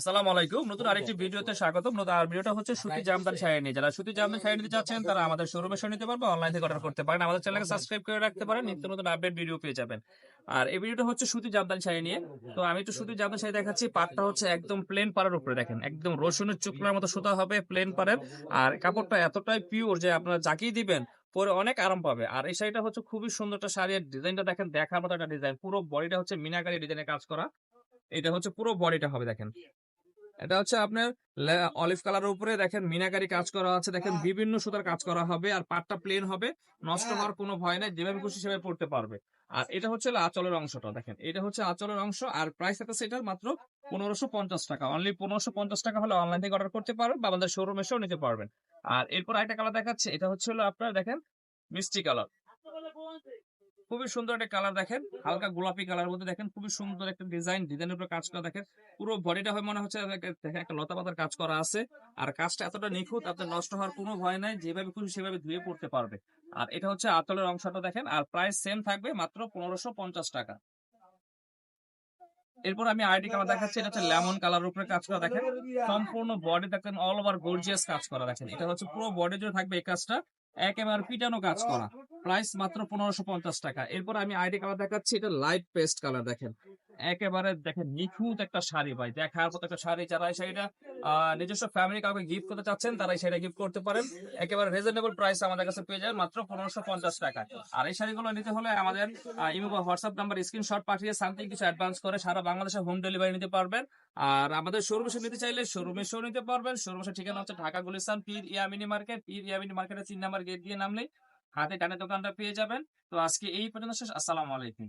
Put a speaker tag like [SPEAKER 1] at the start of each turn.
[SPEAKER 1] আসসালামু আলাইকুম। নতুন আরেকটি ভিডিওতে স্বাগতম। নতুন আর ভিডিওটা হচ্ছে সুতি জামদানি শাড়ি নিয়ে। যারা সুতি জামদানি শাড়ি নিতে চাচ্ছেন তারা আমাদের শোরুমে নিতে পারবে অনলাইন থেকে অর্ডার করতে পারেন। আমাদের চ্যানেলকে সাবস্ক্রাইব করে রাখতে পারেন। নিত্য নতুন আপডেট ভিডিও পেয়ে যাবেন। আর এই ভিডিওটা হচ্ছে সুতি জামদানি শাড়ি নিয়ে। তো আমি একটু সুতি জামদানি শাড়ি দেখাচ্ছি। পাটটা হচ্ছে একদম প্লেন পাড়ের উপরে দেখেন। একদম রসুনের চুকলার মতো সুতা হবে প্লেন পাড়ের। আর কাপড়টা এতটাই পিওর যে আপনারা যাকেই দিবেন পরে অনেক আরাম পাবে। আর এই শাড়িটা হচ্ছে খুবই সুন্দর একটা শাড়ি। আর ডিজাইনটা দেখেন দেখার মতো একটা ডিজাইন পুরো বডিটা হচ্ছে মিনাকারি ডিজাইনের কাজ করা। এটা হচ্ছে পুরো বডিটা হবে দেখেন। এটা হচ্ছে আপনার অলিভ কালারের উপরে দেখেন মিনাকারি কাজ করা আছে দেখেন বিভিন্ন সুতার কাজ করা হবে আর পাটটা প্লেন হবে নষ্ট হওয়ার কোনো ভয় নাই যেভাবে খুশি সেভাবে পড়তে পারবে। আর এটা হচ্ছে আচলের অংশটা দেখেন। এটা হচ্ছে আচলের অংশ আর প্রাইস আছে সেটার মাত্র পনেরোশো পঞ্চাশ টাকা। অনলি পনেরোশো পঞ্চাশ টাকা হলে অনলাইন থেকে অর্ডার করতে পারবেন বা আমাদের শোরুম এসেও নিতে পারবেন। আর এরপর আরেকটা কালার দেখাচ্ছে এটা হচ্ছে হলো আপনার দেখেন মিষ্টি কালার খুবই সুন্দর একটা কালার দেখেন, হালকা গোলাপি কালার মধ্যে দেখেন, খুবই সুন্দর একটা ডিজাইন ডিজাইনের উপর কাজ করা দেখেন। পুরো বডিটা হয় মনে হচ্ছে দেখেন একটা লতা পাতার কাজ করা আছে, আর কাজটা এতটা নিখুঁত, আপনার নষ্ট হওয়ার কোনো ভয় নাই, যেভাবে খুশি সেভাবে ধুয়ে পড়তে পারবে। আর এটা হচ্ছে আতলের অংশটা দেখেন, আর প্রাইস সেম থাকবে মাত্র পনেরোশো পঞ্চাশ টাকা। এরপর আমি আইডি কালার দেখাচ্ছি, এটা হচ্ছে লেমন কালার উপরে কাজ করা দেখেন, সম্পূর্ণ বডি দেখেন অল ওভার গর্জিয়াস কাজ করা দেখেন। এটা হচ্ছে পুরো বডি জুড়ে থাকবে এই কাজটা, একেবারে পিটানো কাজ করা। প্রাইস মাত্র পনেরোশো পঞ্চাশ টাকা। এরপর আমি আইডি কালার দেখাচ্ছি, এটা লাইট পেস্ট কালার দেখেন। একেবারে দেখেন নিখুঁত একটা শাড়ি ভাই, দেখার মতো একটা শাড়ি যারা এই শাড়িটা নিজস্ব ফ্যামিলি কাউকে গিফট করতে চাচ্ছেন তারা এই শাড়িটা গিফট করতে পারেন। একেবারে রিজনেবল প্রাইস আমাদের কাছে পেয়ে যাবেন মাত্র পনেরোশো পঞ্চাশ টাকা। আর এই শাড়িগুলো নিতে হলে আমাদের ইমো হোয়াটসঅ্যাপ নাম্বার স্ক্রিনশট পাঠিয়ে সামথিং কিছু অ্যাডভান্স করে সারা বাংলাদেশে হোম ডেলিভারি নিতে পারবেন। আর আমাদের শোরুম এসে নিতে চাইলে শোরুম এসেও নিতে পারবেন। শোরুম ঠিকানা হচ্ছে ঢাকা গুলিস্তান, পীর ইয়ামিনী মার্কেট পীর ইয়ামিনী মার্কেটের তিন নাম্বার গেট দিয়ে নামলেই হাতে টানে দোকানটা পেয়ে যাবেন। তো আজকে এই পর্যন্ত শেষ। আসসালামু আলাইকুম।